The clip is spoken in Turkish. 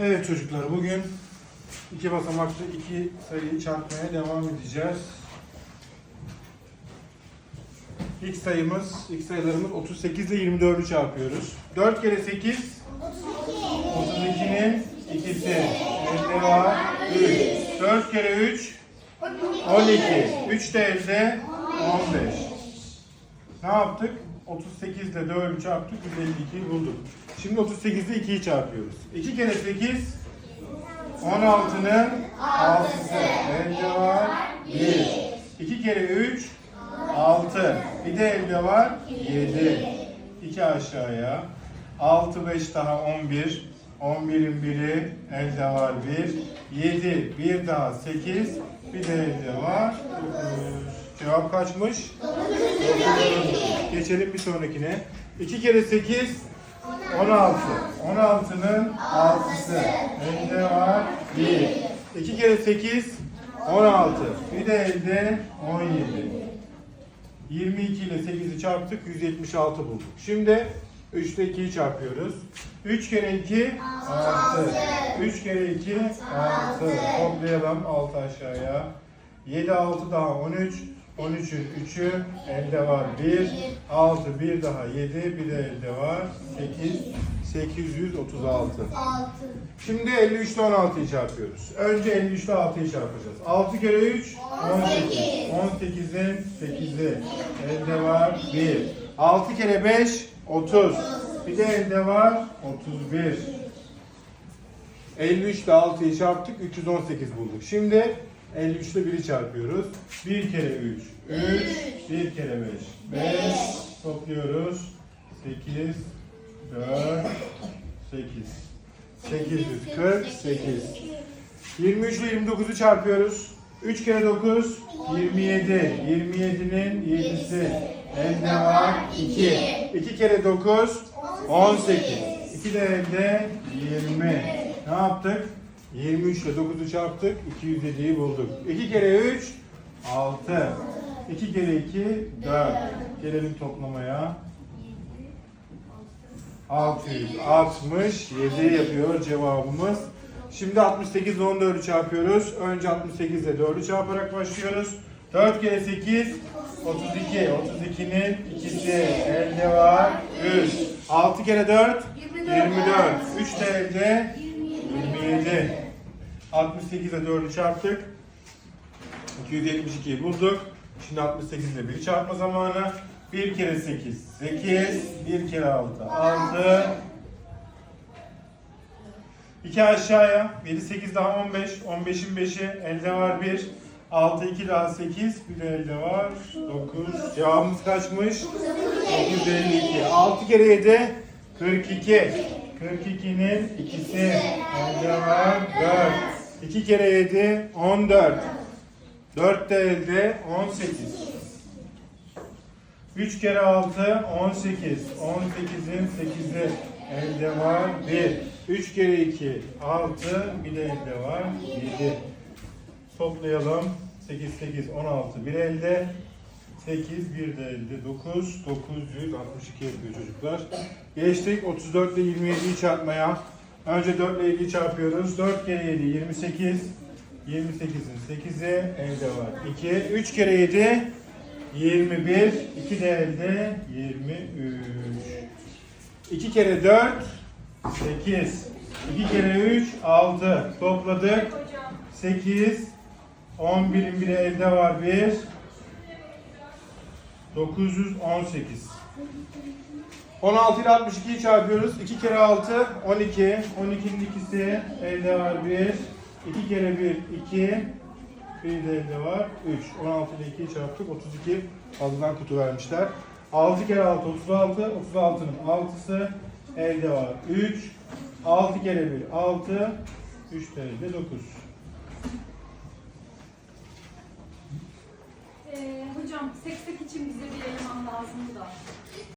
Evet çocuklar bugün iki basamaklı iki sayıyı çarpmaya devam edeceğiz. İlk sayımız, ilk sayılarımız 38 ile 24'ü çarpıyoruz. 4 kere 8, 32'nin ikisi. Elde var 3. 4 kere 3, 12. 3 de elde 15. Ne yaptık? 38 ile 4'ü çarptık, 152'yi bulduk. Şimdi 38 ile 2'yi çarpıyoruz. 2 kere 8, 16'nın 6'sı. Elde var 1. 2 kere 3, 6. Bir de elde var 7. 2 aşağıya. 6, 5 daha 11. 11'in biri elde var 1. 7, bir daha 8. Bir de elde var 9. Cevap kaçmış? Geçelim bir sonrakine. 2 kere 8 16. 16'nın 6'sı. Elde var 1. 2 kere 8 16. Bir de elde 17. 22 ile 8'i çarptık 176 bulduk. Şimdi 3 ile 2'yi çarpıyoruz. 3 kere 2 6. 3 kere 2 6. Toplayalım 6 aşağıya. 7 6 daha 13. 13'ün 3'ü elde var 1. 6 bir daha 7 bir de elde var 8. 836. Şimdi 53 ile 16'yı çarpıyoruz. Önce 53 ile 6'yı çarpacağız. 6 kere 3 18. 18'in 8'i elde var 1. 6 kere 5 30. Bir de elde var 31. 53 ile 6'yı çarptık 318 bulduk. Şimdi 53 ile 1'i çarpıyoruz. 1 kere 3 3. 1 kere 5 5. Topluyoruz. 8 4 8 848 23 ile 29'u çarpıyoruz. 3 kere 9 27. 27'nin 7'si. Elde var 2. 2 kere 9 18. 2 de elde 20. Ne yaptık? 23 ile 9'u çarptık. 207'yi bulduk. 2 kere 3 6. 2 kere 2 4. Gelelim toplamaya. 667 yapıyor cevabımız. Şimdi 68 ile 14'ü çarpıyoruz. Önce 68 ile 4'ü çarparak başlıyoruz. 4 kere 8 32. 32'nin ikisi elde var 3. 6 kere 4 24. 3 de elde 27. 68 ile 4'ü çarptık. 272'yi bulduk. Şimdi 68 ile 1'i çarpma zamanı. 1 kere 8, 8, 1 kere 6, 6. 2 aşağıya, 7, 8 daha 15, 15'in 5'i, elde var 1. 6, 2 daha 8, bir de elde var 9. Cevabımız kaçmış? 952. 6 kere 7, 42. 42'nin ikisi, elde var 4. 2 kere 7, 14. 4 de elde 18. 3 kere 6 18. 18'in 8'i elde var 1. 3 kere 2 6. Bir de elde var 7. Toplayalım. 8 8 16 bir elde. 8 bir de elde 9 962 yapıyor çocuklar. Geçtik 34 ile 27'yi çarpmaya. Önce 4 ile 7'yi çarpıyoruz. 4 kere 7 28. 28'in 8'i elde var 2. 3 kere 7 21. 2 de elde 23. 2 kere 4 8. 2 kere 3 6. Topladık. 8. 11'in biri elde var 1. 918. 16 ile 62'yi çarpıyoruz. 2 kere 6 12. 12'nin ikisi elde var 1. 2 kere 1 2. Bir de elde var 3. 16 ile 2'yi çarptık. 32 fazladan kutu vermişler. 6 kere 6 36. 36'nın 6'sı elde var 3. 6 kere 1 6. 3 de elde 9. Ee, hocam seksek için bize bir eleman lazımdı da.